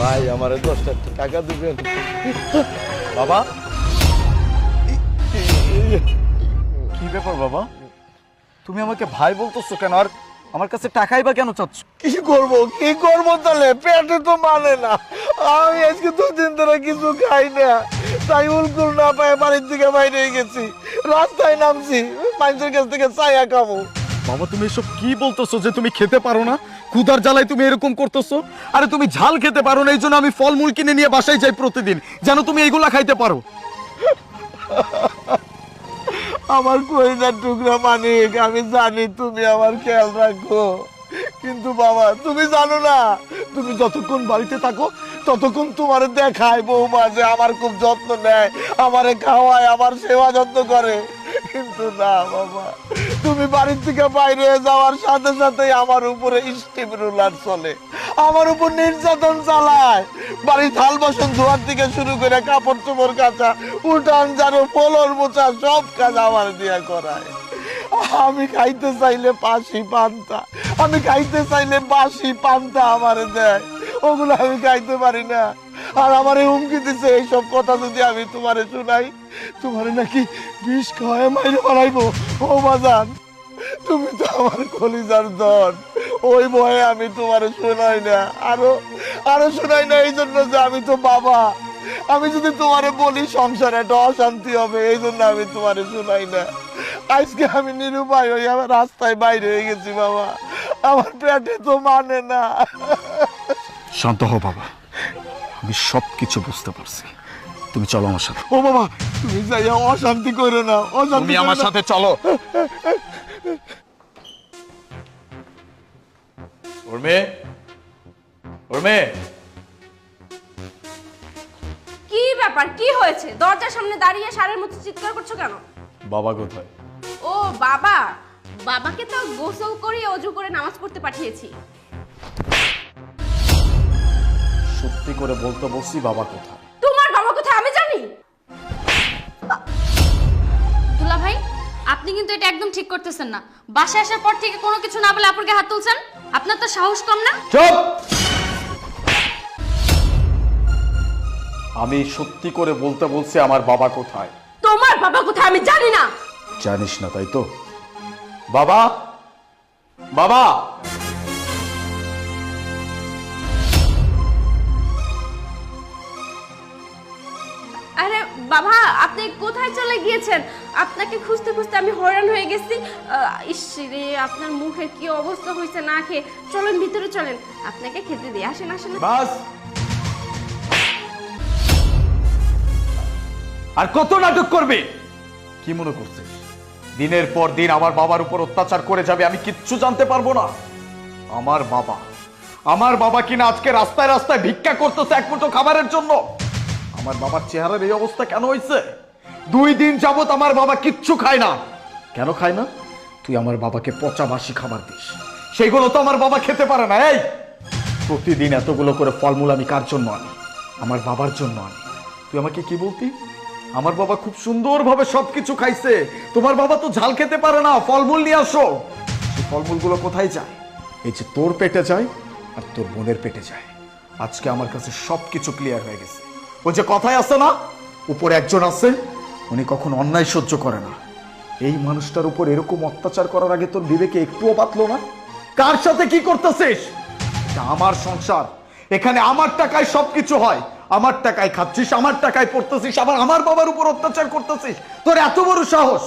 ভাই আমারে দশটা টাকা দিবেন। বাবা। কি ব্যাপার বাবা? তুমি আমাকে ভাই বলতেছো কেন? আর আমার কাছে টাকাই বা কেন চাচ্ছ? কি করব? কি করব তাহলে? পেটে তো মানে না। আমি আজকে দুদিন ধরে কিছু খাই না। তাই উলকুল না পায় বাড়ির থেকে বাইরে গেছি। রাস্তায় নামছি। মানুষের কাছ থেকে চায়া খাব। বাবা তুমি এসব কি বলতেছো যে তুমি খেতে পারো না? ক্ষুধার জ্বালায় তুমি এরকম করতেছো? আরে তুমি ঝাল খেতে পারো না, এই জন্য আমি ফলমূল কিনে নিয়ে বাসায় যাই প্রতিদিন, যেন তুমি এইগুলা খাইতে পারো। আমার কইনার টুকরা মানিক, আমি জানি তুমি আমার খেয়াল রাখো। কিন্তু বাবা, তুমি জানো না, তুমি যতক্ষণ বাড়িতে থাকো, ততক্ষণ তোমার দেখায় বৌমা যে আমার খুব যত্ন নেয়, আমারে খাওয়ায়, আমার সেবা যত্ন করে। কিন্তু না, বাবা। তুমি বাড়ির থেকে বাইরে যাওয়ার সাথে সাথে আমার উপরে স্টিম রুলার চলে। আমার উপর নির্যাতন চালায়। বাড়ির থাল বাসন ধোয়ার থেকে শুরু করে কাপড় চোপড় কাচা, উঠান জানো, পলর মোচা সব কাজ আমার দিয়া করায়। আমি খাইতে চাইলে পাশি পান্তা, আমি খাইতে চাইলে বাসি পান্তা আমারে দেয়। ওগুলো আমি খাইতে পারি না। আর আমারে হুমকি দিছে, এইসব কথা যদি আমি তোমারে শুনাই, তোমারে নাকি বিষ খাওয়ায় মাইরে বানাইবো ও বাজান। তুমি তো আমার কলিজার দন ওই ভয়ে আমি তোমারে শোনাই না। আরও আরও শোনাই না এই জন্য যে আমি তো বাবা। আমি যদি তোমারে বলি সংসারে একটা অশান্তি হবে এই জন্য আমি তোমারে শোনাই না। আজকে আমি নিরুপায় হয়ে আমার রাস্তায় বাইরে হয়ে গেছি বাবা। আমার পেটে তো মানে না। শান্ত হও বাবা। আমি সব কিছু বুঝতে পারছি। তুমি চলো আমার সাথে। ও বাবা তুমি যাইয়া অশান্তি করো না অশান্তি তুমি আমার সাথে চলো। উর্মে উর্মে কি ব্যাপার? কি হয়েছে? দরজার সামনে দাঁড়িয়ে সারের মতো চিৎকার করছ কেন? বাবা কোথায়? ও বাবা! বাবাকে তো গোসল করে অজু করে নামাজ পড়তে পাঠিয়েছি। সত্যি করে বলতে বলছি বাবা কোথায়? আপনি কিন্তু এটা একদম ঠিক করতেছেন না। বাসায় আসার পর থেকে কোনো কিছু না বলে আপনাকে হাত তুলছেন? আপনার তো সাহস কম না? চুপ! আমি সত্যি করে বলতে বলছি আমার বাবা কোথায়? তোমার বাবা কোথায় আমি জানি না। জানিস না তাই তো? বাবা! বাবা! আরে বাবা আপনি কোথায় চলে গিয়েছেন? আপনাকে খুঁজতে খুঁজতে আমি হয়রান হয়ে গেছি। ইস আপনার মুখের কি অবস্থা হয়েছে না খেয়ে। চলেন, ভিতরে চলেন। আপনাকে খেতে দিয়ে আসেন আসেন। বাস। আর কত নাটক করবে? কি মনে করছিস? দিনের পর দিন আমার বাবার উপর অত্যাচার করে যাবে, আমি কিচ্ছু জানতে পারব না। আমার বাবা। আমার বাবা কিনা আজকে রাস্তায় রাস্তায় ভিক্ষা করতেছে এক মুঠো খাবারের জন্য। আমার বাবার চেহারার এই অবস্থা কেন হয়েছে দুই দিন যাবত আমার বাবা কিচ্ছু খায় না। কেন খায় না? তুই আমার বাবাকে পচা বাসি খাবার দিস। সেইগুলো তো আমার বাবা খেতে পারে না, এই! প্রতিদিন এতগুলো করে ফলমূল আমি কার জন্য আনি? আমার বাবার জন্য আনি। তুই আমাকে কি বলতি? আমার বাবা খুব সুন্দরভাবে সবকিছু খাইছে। তোমার বাবা তো ঝাল খেতে পারে না, ফলমূল নিয়ে আসো। সেই ফলমূলগুলো কোথায় যায়? এই যে তোর পেটে যায় আর তোর বোনের পেটে যায়। আজকে আমার কাছে সবকিছু ক্লিয়ার হয়ে গেছে। ওই যে কথায় আছে না? উপরে একজন আছে উনি কখন অন্যায় সহ্য করে না। এই মানুষটার উপর এরকম অত্যাচার করার আগে তোর বিবেকে একটুও পাতলো না? কার সাথে কি করতেছিস? আমার সংসার। এখানে আমার টাকায় সবকিছু হয়। আমার টাকায় খাচ্ছিস, আমার টাকায় পড়তেছিস, আবার আমার বাবার উপর অত্যাচার করতেছিস। তোর এত বড় সাহস?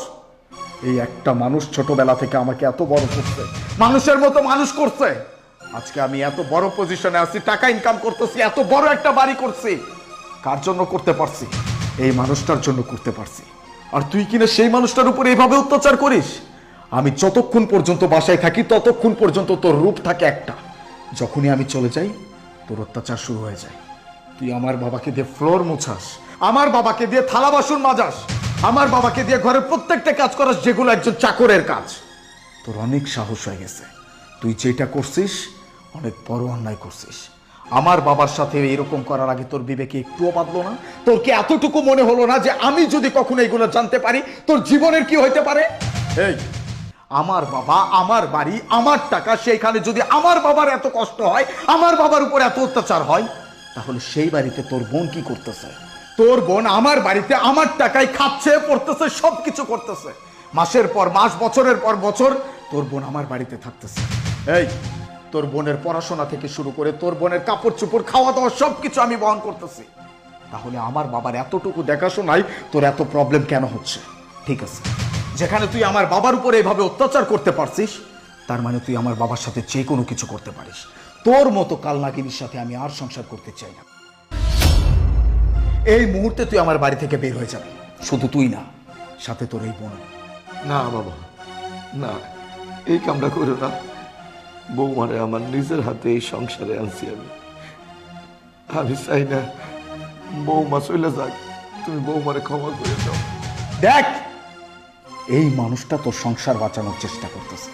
এই একটা মানুষ ছোটবেলা থেকে আমাকে এত বড় করছে। মানুষের মতো মানুষ করছে। আজকে আমি এত বড় পজিশনে আছি, টাকা ইনকাম করতেছি, এত বড় একটা বাড়ি করছি। কার জন্য করতে পারছি? এই মানুষটার জন্য করতে পারছি। আর তুই কিনা সেই মানুষটার উপর এইভাবে অত্যাচার করিস? আমি যতক্ষণ পর্যন্ত বাসায় থাকি, ততক্ষণ পর্যন্ত তোর রূপ থাকে একটা। যখনই আমি চলে যাই, তোর অত্যাচার শুরু হয়ে যায়। তুই আমার বাবাকে দিয়ে ফ্লোর মুছাস, আমার বাবাকে দিয়ে থালা বাসন মাজাস, আমার বাবাকে দিয়ে ঘরের প্রত্যেকটা কাজ করাস, যেগুলো একজন চাকরের কাজ। তোর অনেক সাহস হয়ে গেছে। তুই যেটা করছিস, অনেক বড় অন্যায় করছিস। আমার বাবার সাথে এরকম করার আগে তোর বিবেকে একটুও বাঁধলো না? তোর কি এতটুকু মনে হলো না যে আমি যদি কখনো এগুলো জানতে পারি তোর জীবনের কি হইতে পারে? এই। আমার বাবা আমার বাড়ি আমার টাকা সেইখানে যদি আমার বাবার এত কষ্ট হয় আমার বাবার উপর এত অত্যাচার হয় তাহলে সেই বাড়িতে তোর বোন কি করতেছে? তোর বোন আমার বাড়িতে আমার টাকায় খাচ্ছে পড়তেছে সব কিছু করতেছে। মাসের পর মাস বছরের পর বছর তোর বোন আমার বাড়িতে থাকতেছে। এই। তোর বোনের পড়াশোনা থেকে শুরু করে তোর বোনের কাপড় চোপড় খাওয়া দাওয়া সব কিছু আমি বহন করতেছি। তাহলে আমার বাবার এতটুকু দেখাশোনায় তোর এত প্রবলেম কেন হচ্ছে? ঠিক আছে। যেখানে তুই আমার বাবার উপরে এভাবে অত্যাচার করতে পারছিস, তার মানে তুই আমার বাবার সাথে যে কোনো কিছু করতে পারিস। তোর মতো কালনাগিনীর সাথে আমি আর সংসার করতে চাই না। এই মুহূর্তে তুই আমার বাড়ি থেকে বের হয়ে যাবি। শুধু তুই না, সাথে তোর এই বোন না বাবা, না, এই কামটা করো না। বৌমারে আমার নিজের হাতে এই সংসারে আনছি আমি। আমি চাই না বৌমা চলে যাক, তুমি বৌমারে ক্ষমা করে দাও। দেখ, এই মানুষটা তোর সংসার বাঁচানোর চেষ্টা করতেছে।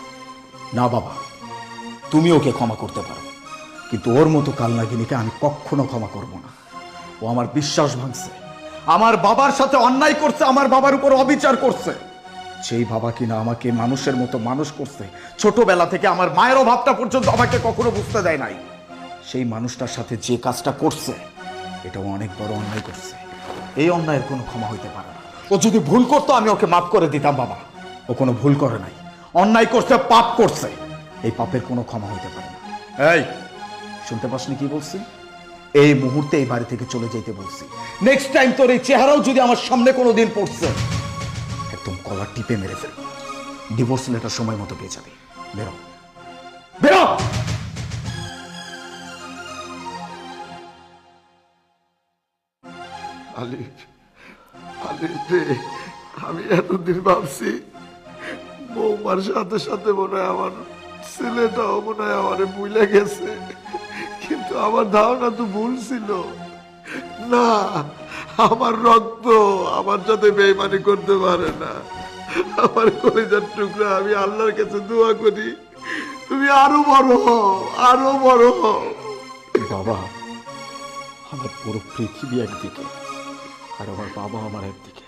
না বাবা, তুমি ওকে ক্ষমা করতে পারো। কিন্তু ওর মতো কালনাগিনীকে আমি কখনো ক্ষমা করব না। ও আমার বিশ্বাস ভাঙছে। আমার বাবার সাথে অন্যায় করছে, আমার বাবার উপর অবিচার করছে। সেই বাবা কিনা আমাকে মানুষের মতো মানুষ করছে, ছোটবেলা থেকে আমার মায়ের অভাবটা পর্যন্ত আমাকে কখনো বুঝতে দেয় নাই। সেই মানুষটার সাথে যে কাজটা করছে, এটাও অনেক বড় অন্যায় করছে। এই অন্যায়ের কোনো ক্ষমা হইতে পারে না। ও যদি ভুল করতো, আমি ওকে মাফ করে দিতাম, বাবা। ও কোনো ভুল করে নাই। অন্যায় করছে, পাপ করছে। এই পাপের কোনো ক্ষমা হইতে পারে না। এই, শুনতে পাসনি কি বলছি? এই মুহূর্তে এই বাড়ি থেকে চলে যেতে বলছি। নেক্সট টাইম তোর এই চেহারাও যদি আমার সামনে কোনো দিন পড়ছে কলার টিপে মেরে ফেলব। ডিভোর্স লেটার সময় মতো পেয়ে যাবে। বেরো। বেরো! আলিফ আলিফ রে, আমি এতদিন ভাবছি বৌমার সাথে সাথে মনে হয় আমার ছেলেটাও মনে হয় আমারে ভুলে গেছে। কিন্তু আমার ধারণা তো ভুল ছিল। না, আমার রক্ত আমার সাথে বেইমানি করতে পারে না। আমার কলেজার টুকরা, আমি আল্লাহর কাছে দোয়া করি। তুমি আরও বড় হও, আরও বড় হও। বাবা, আমার পুরো পৃথিবী একদিকে, আর আমার বাবা আমার একদিকে।